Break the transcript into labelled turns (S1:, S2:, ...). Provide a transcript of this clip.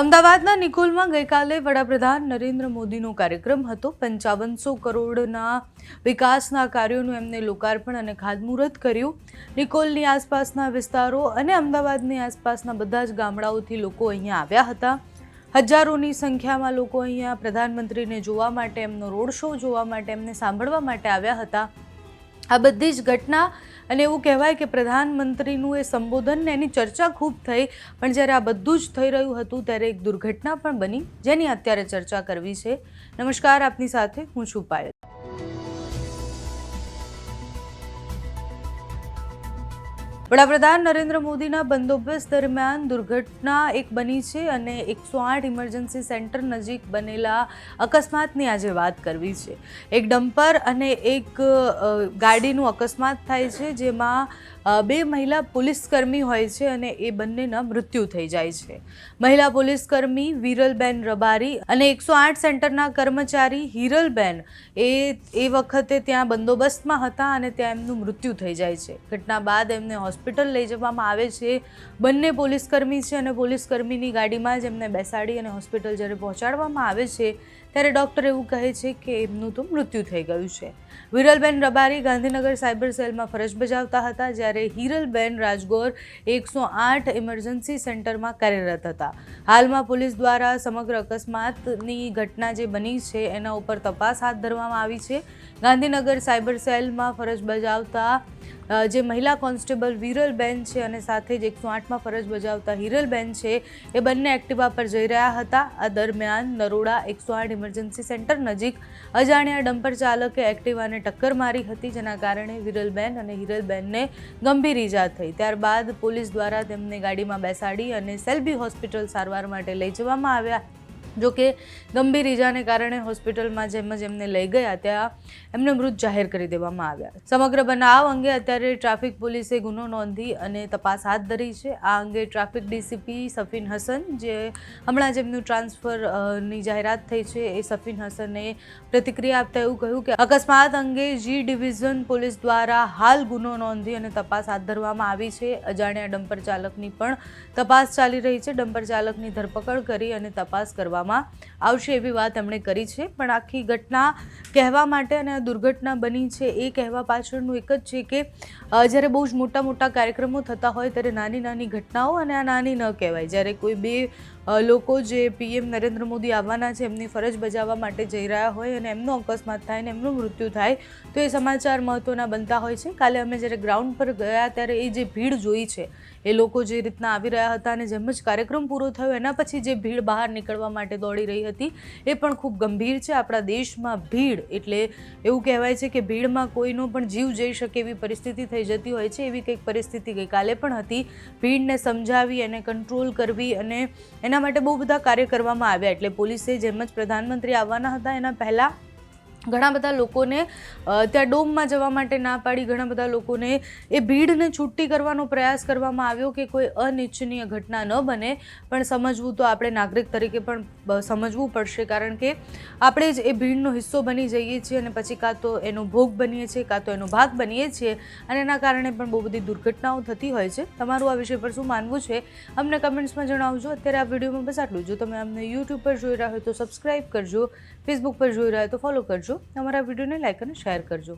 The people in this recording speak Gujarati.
S1: અમદાવાદના નિકોલમાં ગઈકાલે વડાપ્રધાન નરેન્દ્ર મોદીનો કાર્યક્રમ હતો. પંચાવનસો કરોડના વિકાસના કાર્યોનું એમને લોકાર્પણ અને ખાતમુહૂર્ત કર્યું. નિકોલની આસપાસના વિસ્તારો અને અમદાવાદની આસપાસના બધા જ ગામડાઓથી લોકો અહીંયા આવ્યા હતા. હજારોની સંખ્યામાં લોકો અહીંયા પ્રધાનમંત્રીને જોવા માટે, એમનો રોડ શો જોવા માટે, એમને સાંભળવા માટે આવ્યા હતા. આ બધી જ ઘટના અને એવું કહેવાય કે પ્રધાનમંત્રીનું એ સંબોધન ને એની ચર્ચા ખૂબ થઈ, પણ જ્યારે આ બધું જ થઈ રહ્યું હતું ત્યારે એક દુર્ઘટના પણ બની, જેની અત્યારે ચર્ચા કરવી છે. નમસ્કાર, આપની સાથે હું છું પાયલ. વડાપ્રધાન નરેન્દ્ર મોદીના બંદોબસ્ત દરમિયાન દુર્ઘટના એક બની છે અને એકસો આઠ ઇમરજન્સી સેન્ટર નજીક બનેલા અકસ્માતની આજે વાત કરવી છે. એક ડમ્પર અને એક ગાડીનું અકસ્માત થાય છે જેમાં બે મહિલા પોલીસકર્મી હોય છે અને એ બંનેના મૃત્યુ થઈ જાય છે. મહિલા પોલીસકર્મી વિરલબેન રબારી અને એકસો આઠ સેન્ટરના કર્મચારી હિરલબેન એ એ વખતે ત્યાં બંદોબસ્તમાં હતા અને ત્યાં એમનું મૃત્યુ થઈ જાય છે. ઘટના બાદ એમને હોસ્પિટલ લઈ જવામાં આવે છે. બંને પોલીસકર્મી છે અને પોલીસકર્મીની ગાડીમાં જ એમને બેસાડી અને હોસ્પિટલ જ્યારે પહોંચાડવામાં આવે છે, ત્યારે ડૉક્ટર એવું કહે છે કે એમનું તો મૃત્યુ થઈ ગયું છે. વિરલબેન રબારી ગાંધીનગર સાયબર સેલમાં ફરજ બજાવતા હતા, જ્યારે હિરલબેન રાજગોર એકસો આઠ ઇમરજન્સી સેન્ટરમાં કાર્યરત હતા. હાલમાં પોલીસ દ્વારા સમગ્ર અકસ્માતની ઘટના જે બની છે, એના ઉપર તપાસ હાથ ધરવામાં આવી છે. ગાંધીનગર સાયબર સેલમાં ફરજ બજાવતા જે મહિલા કોન્સ્ટેબલ વિરલબેન છે અને સાથે જ એકસો આઠમાં ફરજ બજાવતા હિરલબેન છે, એ બંને એક્ટિવા પર જઈ રહ્યા હતા. આ દરમિયાન નરોડા એકસો આઠ ઇમરજન્સી સેન્ટર નજીક અજાણ્યા ડમ્પર ચાલકે એક્ટિવાને ટક્કર મારી હતી, જેના કારણે વિરલબેન અને હિરલબેનને ગંભીર ઈજા થઈ. ત્યારબાદ પોલીસ દ્વારા તેમને ગાડીમાં બેસાડી અને સેલ્બી હોસ્પિટલ સારવાર માટે લઈ જવામાં આવ્યા. જો કે ગંભીર ઈજાને કારણે હોસ્પિટલમાં જેમ જ એમને લઈ ગયા, ત્યાં એમને મૃત જાહેર કરી દેવામાં આવ્યા. સમગ્ર બનાવ અંગે અત્યારે ટ્રાફિક પોલીસે ગુનો નોંધી અને તપાસ હાથ ધરી છે. આ અંગે ટ્રાફિક ડીસીપી સફીન હસન, જે હમણાં જ એમનું ટ્રાન્સફરની જાહેરાત થઈ છે, એ સફીન હસને પ્રતિક્રિયા આપતા એવું કહ્યું કે અકસ્માત અંગે જી ડિવિઝન પોલીસ દ્વારા હાલ ગુનો નોંધી અને તપાસ હાથ ધરવામાં આવી છે. અજાણ્યા ડમ્પર ચાલકની પણ તપાસ ચાલી રહી છે. ડમ્પર ચાલકની ધરપકડ કરી અને તપાસ કરવામાં આવશે એવી વાત એમણે કરી છે. પણ આખી ઘટના કહેવા માટે અને આ દુર્ઘટના બની છે એ કહેવા પાછળનું એક જ છે કે જ્યારે બહુ જ મોટા મોટા કાર્યક્રમો થતા હોય ત્યારે નાની નાની ઘટનાઓ અને આ નાની ન કહેવાય. જ્યારે કોઈ બે લોકો જે પીએમ નરેન્દ્ર મોદી આવવાના છે, એમની ફરજ બજાવવા માટે જઈ રહ્યા હોય અને એમનો અકસ્માત થાય અને એમનું મૃત્યુ થાય, તો એ સમાચાર મહત્ત્વના બનતા હોય છે. કાલે અમે જ્યારે ગ્રાઉન્ડ પર ગયા ત્યારે એ જે ભીડ જોઈ છે, એ લોકો જે રીતના આવી રહ્યા હતા અને જેમ જ કાર્યક્રમ પૂરો થયો, એના પછી જે ભીડ બહાર નીકળવા માટે દોડી રહી હતી, એ પણ ખૂબ ગંભીર છે. આપણા દેશમાં ભીડ એટલે એવું કહેવાય છે કે ભીડમાં કોઈનો પણ જીવ જઈ શકે એવી પરિસ્થિતિ થઈ જતી હોય છે, એવી કંઈક પરિસ્થિતિ ગઈકાલે પણ હતી. ભીડને સમજાવી એને કંટ્રોલ કરવી અને એના માટે બહુ બધા કાર્ય કરવામાં આવ્યા. એટલે પોલીસે જેમ જ પ્રધાનમંત્રી આવવાના હતા એના પહેલાં ઘણા બધા લોકોને ત્યાં ડોમમાં જવા માટે ના પાડી, ઘણા બધા લોકોને એ ભીડને છૂટી કરવાનો પ્રયાસ કરવામાં આવ્યો કે કોઈ અનિચ્છનીય ઘટના ન બને. પણ સમજવું તો આપણે નાગરિક તરીકે પણ સમજવું પડશે કારણ કે આપણે જ એ ભીડનો હિસ્સો બની જઈએ છીએ અને પછી કાં તો એનો ભોગ બનીએ છીએ, કાં તો એનો ભાગ બનીએ છીએ અને એના કારણે પણ બહુ બધી દુર્ઘટનાઓ થતી હોય છે. તમારું આ વિષય પર શું માનવું છે? અમને કમેન્ટ્સમાં જણાવજો. અત્યારે આ વિડીયોમાં બસ આટલું જો. તમે અમને યુટ્યુબ પર જોઈ રહ્યા હોય તો સબસ્ક્રાઈબ કરજો ફેસબુક પર જોઈ રહ્યા હોય તો ફોલો કરજો. અમારા વિડીયોને લાઈક અને શેર કરજો.